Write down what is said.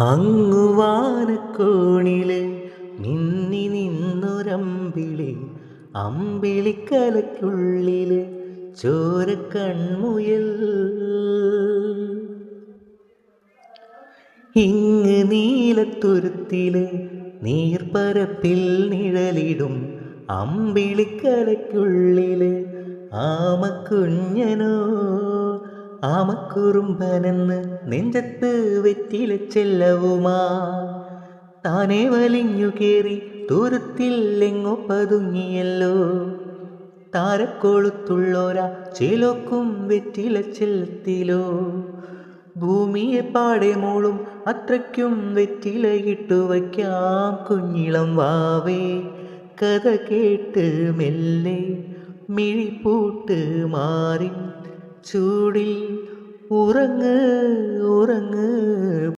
അങ്ങുവാനക്കോണിൽ നിന്നി നിന്നൊരമ്പിളി അമ്പിളിക്കലയ്ക്കുള്ളിൽ ചോരക്കൺമുയൽ. ഇങ്ങ് നീലത്തുരുത്തിൽ നീർപ്പരപ്പിൽ നിഴലിടും അമ്പിളിക്കലയ്ക്കുള്ളിൽ ആമക്കുഞ്ഞനോ. ആമക്കുറുമ്പനെന്ന് നെഞ്ചത്ത് വെറ്റില ചെല്ലവുമാ. താനെ വലിഞ്ഞു കേറി ദൂരത്തിൽ എങ്ങോ പതുങ്ങിയല്ലോ. താരക്കൊളുത്തുള്ളോരാ ചേലോക്കും വെറ്റില ചെല്ലത്തിലോ. ഭൂമിയെ പാടെ മോളും അത്രയ്ക്കും വെറ്റിലയിട്ടു വയ്ക്കാം കുഞ്ഞിളം വാവേ. കഥ കേട്ട് മെല്ലെ മിഴിപ്പൂട്ട് മാറി ചൂടിൽ ഉറങ്ങ് ഉറങ്ങ്.